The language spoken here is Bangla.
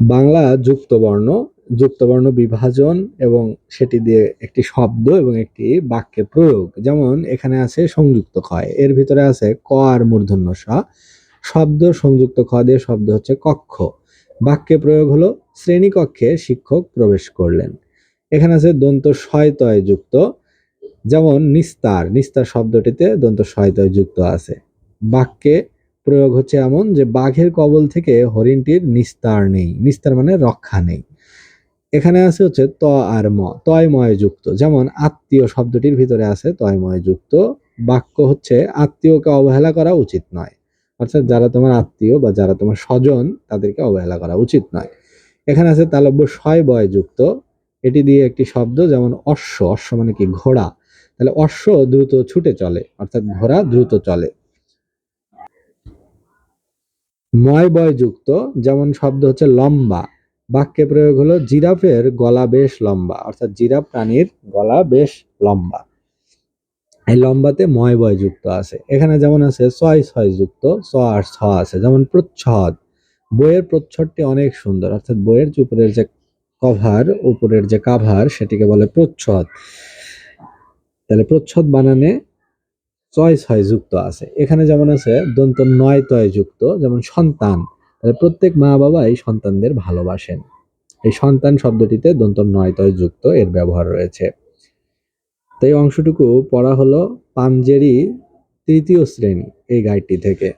বাংলা যুক্তবর্ণ যুক্তবর্ণ বিভাজন এবং সেটি দিয়ে একটি শব্দ এবং একটি বাক্যে প্রয়োগ। যেমন এখানে আছে সংযুক্ত ক্ষয় এর ভিতরে আছে ক আর মূর্ধন্য স। শব্দ সংযুক্ত খ দিয়ে শব্দ হচ্ছে কক্ষ। বাক্যে প্রয়োগ হলো, শ্রেণীকক্ষে শিক্ষক প্রবেশ করলেন। এখানে আছে দন্ত শয়তয় যুক্ত। যেমন নিস্তার নিস্তার শব্দটিতে দন্ত শয়তয় যুক্ত আছে। বাক্যে প্রয়োগ হচ্ছে এমন যে বাঘের কবল থেকে হরিণটির নিস্তার নেই। নিস্তার মানে রক্ষা নেই। এখানে আছে হচ্ছে ত আর ম। তয়ময় যুক্ত যেমন আত্মীয় শব্দটির ভিতরে আছে তয়ময় যুক্ত বাক্য হচ্ছে আত্মীয়কে অবহেলা করা উচিত নয়। অর্থাৎ যারা তোমার আত্মীয় বা যারা তোমার স্বজন, তাদেরকে অবহেলা করা উচিত নয়। এখানে আছে তালব্য শয় বয় যুক্ত এটি দিয়ে একটি শব্দ যেমন অশ্ব অশ্ব মানে কি ঘোড়া। তাহলে অশ্ব দ্রুত ছুটে চলে, অর্থাৎ ঘোড়া দ্রুত চলে। ময় বয় যুক্ত যেমন শব্দ হচ্ছে লম্বা। বাক্যে প্রয়োগ হলো, জিরাফের গলা বেশ লম্বা। অর্থাৎ জিরাফ প্রাণীর গলা বেশ লম্বা। এই লম্বাতে ময় বয় যুক্ত আছে। এখানে যেমন আছে, ছয় ছয় যুক্ত ছ আর ছ আছে, যেমন প্রচ্ছদ। বইয়ের প্রচ্ছদটি অনেক সুন্দর, অর্থাৎ বইয়ের উপরের যে কভার, উপরের যে কাভার, সেটিকে বলে প্রচ্ছদ। তাহলে প্রচ্ছদ বানানে ছয় ছয় যুক্ত আছে। এখানে যেমন আছে, দন্ত নয় তয় যুক্ত, যেমন সন্তান। তাহলে প্রত্যেক মা বাবাই সন্তানদের ভালোবাসেন। এই সন্তান শব্দটিতে দন্ত নয় তয় যুক্ত এর ব্যবহার রয়েছে। তাই অংশটুকু পড়া হলো পাঞ্জেরি তৃতীয় শ্রেণি এই গাইডটি থেকে।